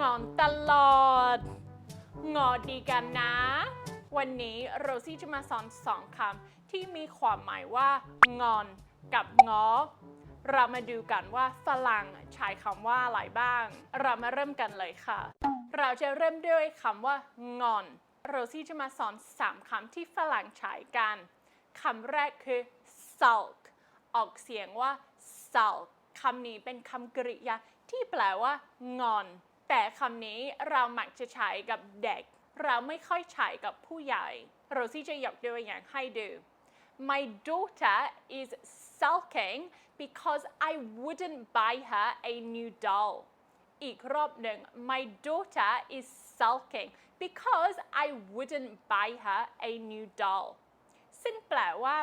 งอนตลอด งอดีกันนะ วันนี้โรซี่จะมาสอนสองคำที่มีความหมายว่า งอนกับง้อเรามาดูกันว่าฝรั่งใช้คำว่าอะไรบ้าง เรามาเริ่มกันเลยค่ะ เราจะเริ่มด้วยคำว่า งอน โรซี่จะมาสอน3คำที่ฝรั่งใช้กันคำแรกคือ sulk ออกเสียงว่า sulk คำนี้เป็นคำกริยาที่แปลว่างอน แต่คำนี้เรามักจะใช้กับเด็ก เราไม่ค่อยใช้กับผู้ใหญ่โราซี่จะยกตัวอย่างให้ดู My daughter is sulking because I wouldn't buy her a new doll. อีกรอบหนึ่ง My daughter is sulking because I wouldn't buy her a new doll. ซึ่งแปลว่า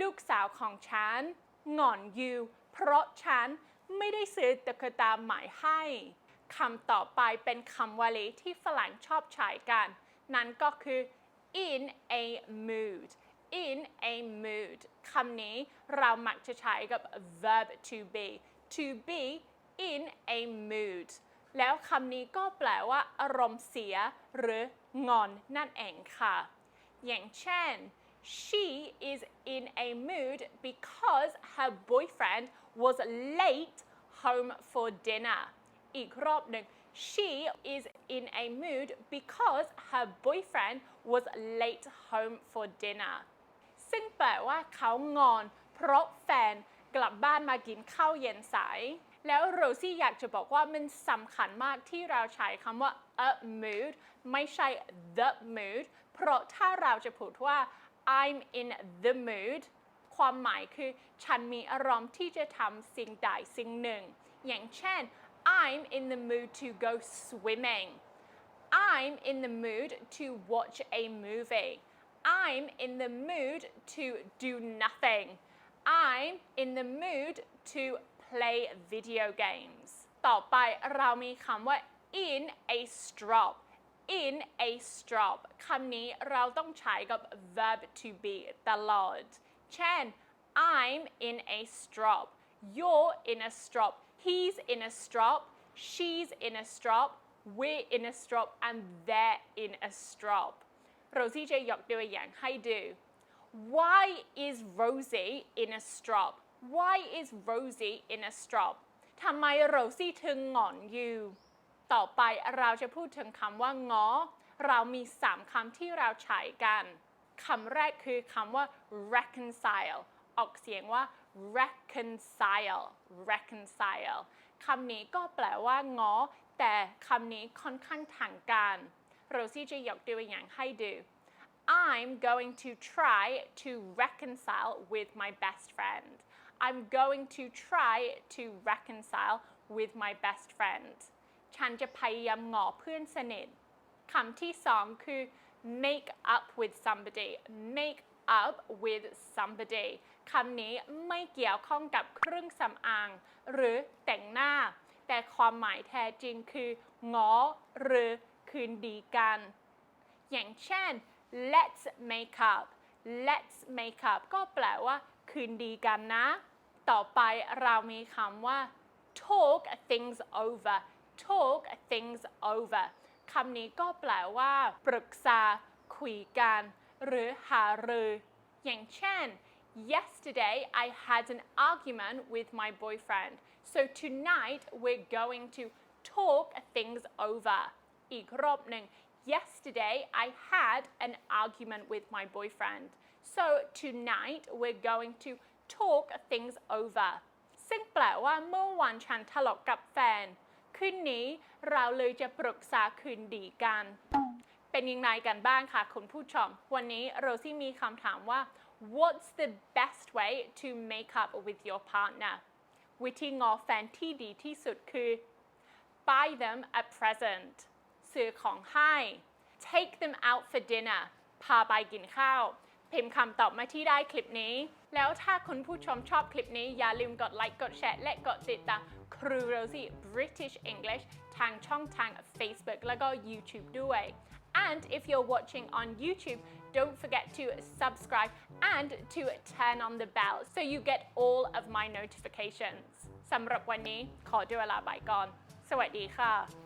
ลูกสาวของฉันงอนอยู่ เพราะฉันไม่ได้ซื้อตุ๊กตาใหม่ให้ คำต่อไปเป็นคำวลีที่ฝรั่งชอบใช้กัน นั่นก็คือ in a mood in a mood คำนี้เรามักจะใช้กับ verb to be to be in a mood แล้วคำนี้ก็แปลว่า อารมณ์เสีย หรืองอนนั่นเองค่ะ อย่างเช่น she is in a mood because her boyfriend was late home for dinner อีกรอบหนึ่ง she is in a mood because her boyfriend was late home for dinner ซึ่งแปลว่าเขางอน เพราะแฟนกลับบ้านมากินข้าวเย็นสาย แล้วโรซี่อยากจะบอกว่ามันสำคัญมากที่เราใช้คำว่า a mood ไม่ใช่ the mood เพราะถ้าเราจะพูดว่า I'm in the mood ความหมายคือ ฉันมีอารมณ์ที่จะทำสิ่งใดสิ่งหนึ่ง อย่างเช่น I'm in the mood to go swimming I'm in the mood to watch a movie I'm in the mood to do nothing I'm in the mood to play video games ต่อไปเรามีคำว่า in a strop in a strop คำนี้เราต้องใช้กับ verb to be ตลอด เช่น I'm in a strop you're in a strop he's in a strop she's in a strop we're in a strop and they're in a strop โรซี่จะยกตัวอย่างให้ดู Why is Rosie in a strop Why is Rosie in a strop ทำไมโรซี่ถึงงอนอยู่ ต่อไปเราจะพูดถึงคำว่างอ เรามี 3คำที่เราใช้กัน คำแรกคือคำว่า reconcile ออกเสียงว่า reconcile reconcile คำนี้ก็แปลว่าง้อ แต่คำนี้ค่อนข้างทางการโรซี่จะยกตัวอย่างให้ดู I'm going to try to reconcile with my best friend I'm going to try to reconcile with my best friend ฉันจะพยายามงอเพื่อนสนิท คำที่สองคือ make up with somebody make up with somebody คำนี้ไม่เกี่ยวข้องกับเครื่องสำอาง หรือแต่งหน้า แต่ความหมายแท้จริงคือง้อหรือคืนดีกัน อย่างเช่น let's make up let's make up ก็แปลว่าคืนดีกันนะ ต่อไปเรามีคำว่า talk things over talk things over คำนี้ก็แปลว่า ปรึกษา คุยกัน หรือหารือ อย่างเช่น yesterday I had an argument with my boyfriend so tonight we're going to talk things over อีกรอบหนึ่ง yesterday I had an argument with my boyfriend so tonight we're going to talk things over ซึ่งแปลว่าเมื่อวานฉันทะเลาะกับแฟน คืนนี้เราเลยจะปรึกษาคืนดีกัน เป็นยังไงกันบ้างคะคุณผู้ชม วันนี้โรซี่มีคำถามว่า What's the best way to make up with your partner วิธีงอแฟนที่ดีที่สุดคือ buy them a present ซื้อของให้ take them out for dinner พาไปกินข้าว พิมพ์คำตอบมาที่ได้คลิปนี้ แล้วถ้าคุณผู้ชมชอบคลิปนี้ อย่าลืมกดไลค์ กดแชร์ และกดติดตามครูโรซี่ British English ทางช่องทาง Facebook แล้วก็ YouTube ด้วย And if you're watching on YouTube, don't forget to subscribe and to turn on the bell so you get all of my notifications. สำหรับวันนี้ขอด้วยเวลาบายก่อน สวัสดีค่ะ